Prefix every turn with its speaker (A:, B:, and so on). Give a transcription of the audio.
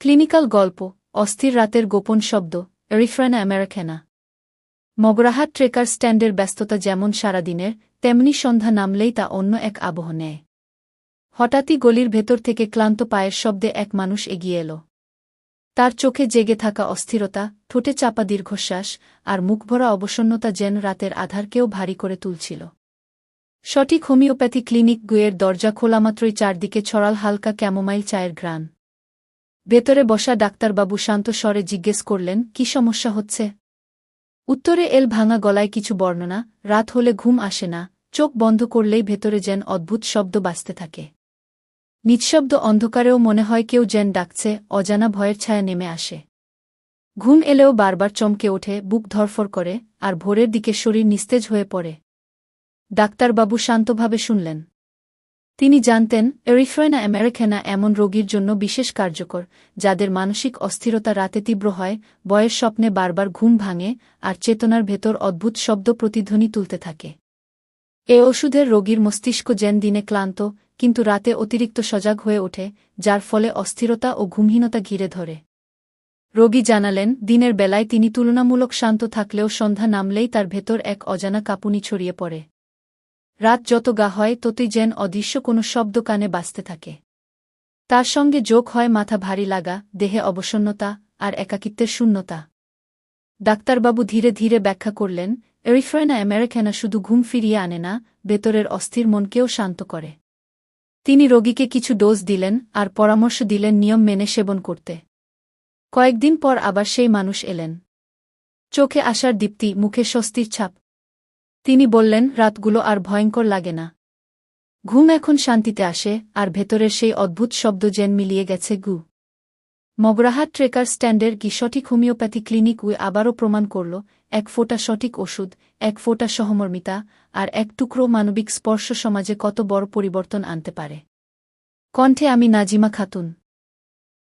A: Clinical গল্প, অস্থির রাতের গোপন শব্দ রিফ্রানা আমেরিকানা। মগরাহাট ট্রেকার স্ট্যান্ডের ব্যস্ততা যেমন সারাদিনের, তেমনি সন্ধ্যা নামলেই তা অন্য এক আবহ নেয়। হঠাৎই গলির ভেতর থেকে ক্লান্ত পায়ের শব্দে এক মানুষ এগিয়ে এল। তার চোখে জেগে থাকা অস্থিরতা, ঠোঁটে চাপা দীর্ঘশ্বাস, আর মুখভরা অবসন্নতা যেন রাতের আধারকেও ভারী করে তুলছিল। সঠিক হোমিওপ্যাথি ক্লিনিক গুয়ের দরজা খোলামাত্রই চারদিকে ছড়াল হালকা ক্যামোমাইল চায়ের ঘ্রাণ। ভেতরে বসা ডাক্তারবাবু শান্ত স্বরে জিজ্ঞেস করলেন, কি সমস্যা হচ্ছে? উত্তরে এল ভাঙা গলায় কিছু বর্ণনা, রাত হলে ঘুম আসে না, চোখ বন্ধ করলেই ভেতরে যেন অদ্ভুত শব্দ বাঁচতে থাকে। নিঃশব্দ অন্ধকারেও মনে হয় কেউ যেন ডাকছে, অজানা ভয়ের ছায়া নেমে আসে। ঘুম এলেও বারবার চমকে ওঠে, বুক ধরফর করে, আর ভোরের দিকে শরীর নিস্তেজ হয়ে পড়ে। ডাক্তারবাবু শান্তভাবে শুনলেন তিনি জানতেন এরিফ্রয়না আমেরিকানা এমন রোগীর জন্য বিশেষ কার্যকর, যাদের মানসিক অস্থিরতা রাতে তীব্র হয়, বয়ের স্বপ্নে বারবার ঘুম ভাঙে, আর চেতনার ভেতর অদ্ভুত শব্দ প্রতিধ্বনি তুলতে থাকে। এ ওষুধের রোগীর মস্তিষ্ক যেন দিনে ক্লান্ত, কিন্তু রাতে অতিরিক্ত সজাগ হয়ে ওঠে, যার ফলে অস্থিরতা ও ঘুমহীনতা ঘিরে ধরে। রোগী জানালেন, দিনের বেলায় তিনি তুলনামূলক শান্ত থাকলেও সন্ধ্যা নামলেই তার ভেতর এক অজানা কাঁপুনি ছড়িয়ে পড়ে। রাত যত গা হয়, ততই যেন অদৃশ্য কোনো শব্দ কানে বাঁচতে থাকে। তার সঙ্গে যোগ হয় মাথা ভারী লাগা, দেহে অবসন্নতা আর একাকিত্বের শূন্যতা। ডাক্তারবাবু ধীরে ধীরে ব্যাখ্যা করলেন এরিফ্রেনা আমেরিকানা শুধু ঘুম ফিরিয়ে আনে না, ভেতরের অস্থির মনকেও শান্ত করে। তিনি রোগীকে কিছু ডোজ দিলেন আর পরামর্শ দিলেন নিয়ম মেনে সেবন করতে। কয়েকদিন পর আবার সেই মানুষ এলেন। চোখে আসার দীপ্তি, মুখে স্বস্তির ছাপ। তিনি বললেন, রাতগুলো আর ভয়ঙ্কর লাগে না। ঘুম এখন শান্তিতে আসে, আর ভেতরের সেই অদ্ভুত শব্দ যেন মিলিয়ে গেছে গু। মগরাহাট ট্রেকার স্ট্যান্ডের কি সঠিক হোমিওপ্যাথি ক্লিনিক উই আবারও প্রমাণ করল, এক ফোঁটা সঠিক ওষুধ, এক ফোঁটা সহমর্মিতা, আর এক টুকরো মানবিক স্পর্শ সমাজে কত বড় পরিবর্তন আনতে পারে। কণ্ঠে আমি নাজিমা খাতুন।